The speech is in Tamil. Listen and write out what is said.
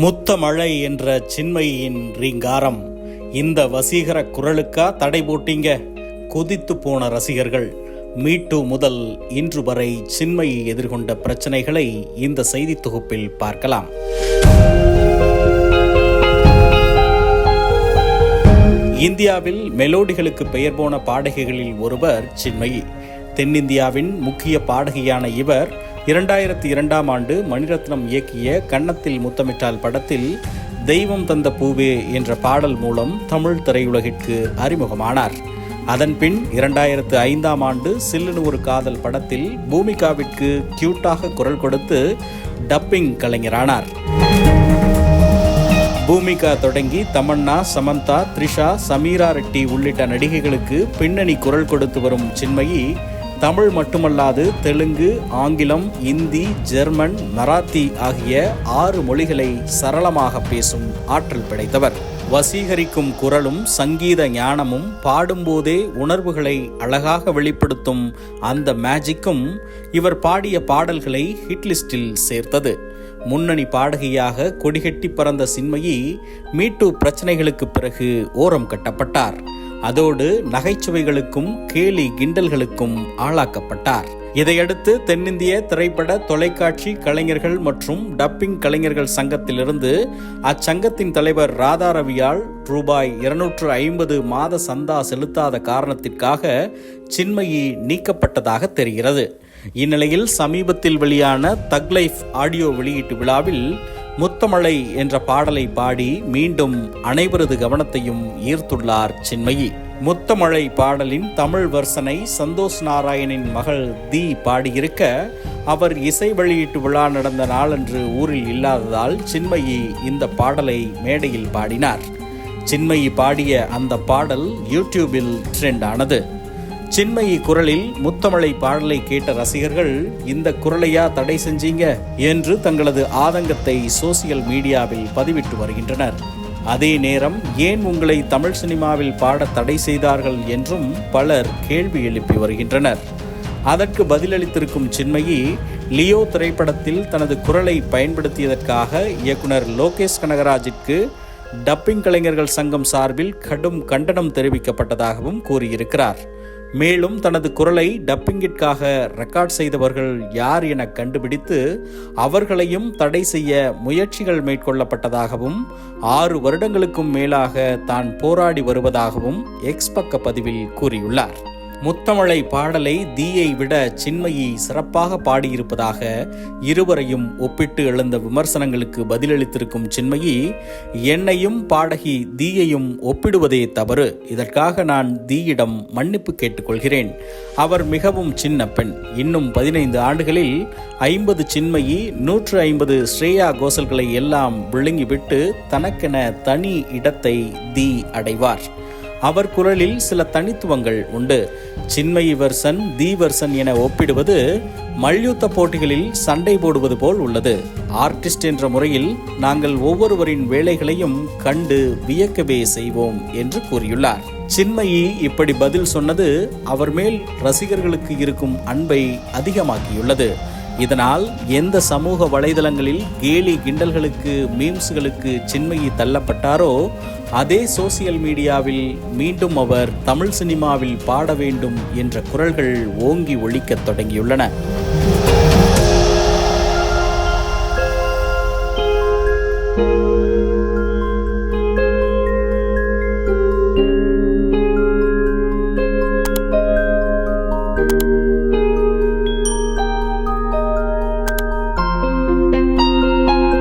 முத்த மழை என்ற சின்மையின் ரீங்காரம். இந்த வசீகர குரலுக்கா தடை போட்டீங்க? கொதித்து போன ரசிகர்கள் மீட்டு முதல் இன்று வரை சின்மையை எதிர்கொண்ட பிரச்சனைகளை இந்த செய்தி தொகுப்பில் பார்க்கலாம். இந்தியாவில் மெலோடிகளுக்கு பெயர் போன பாடகிகளில் ஒருவர் சின்மயி தென்னிந்தியாவின் முக்கிய பாடகியான இவர் இரண்டாயிரத்தி இரண்டாம் ஆண்டு மணிரத்னம் இயக்கிய கன்னத்தில் முத்தமிட்டால் படத்தில் தெய்வம் தந்த பூவே என்ற பாடல் மூலம் தமிழ் திரையுலகிற்கு அறிமுகமானார். அதன்பின் இரண்டாயிரத்து ஐந்தாம் ஆண்டு சில்லுன்னு ஒரு காதல் படத்தில் பூமிகாவிற்கு கியூட்டாக குரல் கொடுத்து டப்பிங் கலைஞரானார். பூமிகா தொடங்கி தமன்னா சமந்தா த்ரிஷா சமீரா ரெட்டி உள்ளிட்ட நடிகைகளுக்கு பின்னணி குரல் கொடுத்து வரும் சின்மயி தமிழ் மட்டுமல்லாது தெலுங்கு ஆங்கிலம் இந்தி ஜெர்மன் மராத்தி ஆகிய ஆறு மொழிகளை சரளமாக பேசும் ஆற்றல் படைத்தவர். வசீகரிக்கும் குரலும் சங்கீத ஞானமும் பாடும்போதே உணர்வுகளை அழகாக வெளிப்படுத்தும் அந்த மேஜிக்கும் இவர் பாடிய பாடல்களை ஹிட்லிஸ்டில் சேர்த்தது. முன்னணி பாடகியாக கொடிகட்டி பறந்த சின்மயி மீட்டு பிரச்சனைகளுக்கு பிறகு ஓரம் கட்டப்பட்டார். அதோடு நகைச்சுவைகளுக்கும் கேலி கிண்டல்களுக்கும் ஆளாக்கப்பட்டார். இதையடுத்து தென்னிந்திய திரைப்பட தொலைக்காட்சி கலைஞர்கள் மற்றும் டப்பிங் கலைஞர்கள் சங்கத்திலிருந்து அச்சங்கத்தின் தலைவர் ராதாரவியால் ரூபாய் இருநூற்று ஐம்பது மாத சந்தா செலுத்தாத காரணத்திற்காக சின்மயி நீக்கப்பட்டதாக தெரிகிறது. இந்நிலையில் சமீபத்தில் வெளியான தக் லைஃப் ஆடியோ வெளியீட்டு விழாவில் முத்தமழை என்ற பாடலை பாடி மீண்டும் அனைவரது கவனத்தையும் ஈர்த்துள்ளார் சின்மயி. முத்தமழை பாடலின் தமிழ் வர்சனை சந்தோஷ் நாராயணின் மகள் தி பாடியிருக்க அவர் இசை வெளியீட்டு விழா நடந்த நாளன்று ஊரில் இல்லாததால் சின்மயி இந்த பாடலை மேடையில் பாடினார். சின்மயி பாடிய அந்த பாடல் யூடியூபில் ட்ரெண்ட் ஆனது. சின்மயி குரலில் முத்தமலை பாடலை கேட்ட ரசிகர்கள் இந்த குரலையா தடை செஞ்சீங்க என்று தங்களது ஆதங்கத்தை சோசியல் மீடியாவில் பதிவிட்டு வருகின்றனர். அதே நேரம் ஏன் உங்களை தமிழ் சினிமாவில் பாட தடை செய்தார்கள் என்றும் பலர் கேள்வி எழுப்பி வருகின்றனர். அதற்கு பதிலளித்திருக்கும் சின்மயி லியோ திரைப்படத்தில் தனது குரலை பயன்படுத்தியதற்காக இயக்குனர் லோகேஷ் கனகராஜிற்கு டப்பிங் கலைஞர்கள் சங்கம் சார்பில் கடும் கண்டனம் தெரிவிக்கப்பட்டதாகவும் கூறியிருக்கிறார். மேலும் தனது குரலை டப்பிங்கிற்காக ரெக்கார்ட் செய்தவர்கள் யார் என கண்டுபிடித்து அவர்களையும் தடை செய்ய முயற்சிகள் மேற்கொள்ளப்பட்டதாகவும் ஆறு வருடங்களுக்கும் மேலாக தான் போராடி வருவதாகவும் எக்ஸ் பக்க பதிவில் கூறியுள்ளார். முத்தமிழை பாடலை தீயை விட சின்மயி சிறப்பாக பாடியிருப்பதாக இருவரையும் ஒப்பிட்டு எழுந்த விமர்சனங்களுக்கு பதிலளித்திருக்கும் சின்மயி என்னையும் பாடகி தீயையும் ஒப்பிடுவதே தவறு. இதற்காக நான் தீயிடம் மன்னிப்பு கேட்டுக்கொள்கிறேன். அவர் மிகவும் சின்ன பெண். இன்னும் பதினைந்து ஆண்டுகளில் ஐம்பது சின்மயி நூற்று ஐம்பது ஸ்ரேயா கோசல்களை எல்லாம் விழுங்கிவிட்டு தனக்கென தனி இடத்தை தீ அடைவார். அவர் குரலில் சில தனித்துவங்கள் உண்டு. சின்மயி வர்சன் தி வர்சன் என ஒப்பிடுவது மல்யுத்த போட்டிகளில் சண்டை போடுவது போல் உள்ளது. ஆர்டிஸ்ட் என்ற முறையில் நாங்கள் ஒவ்வொருவரின் வேலைகளையும் கண்டு வியக்கவே செய்வோம் என்று கூறியுள்ளார். சின்மயி இப்படி பதில் சொன்னது அவர் மேல் ரசிகர்களுக்கு இருக்கும் அன்பை அதிகமாக்கியுள்ளது. இதனால் எந்த சமூக வலைதளங்களில் கேலி கிண்டல்களுக்கு மீம்ஸ்களுக்கு சின்மயி தள்ளப்பட்டாரோ அதே சோசியல் மீடியாவில் மீண்டும் அவர் தமிழ் சினிமாவில் பாட வேண்டும் என்ற குரல்கள் ஓங்கி ஒழிக்கத் தொடங்கியுள்ளன.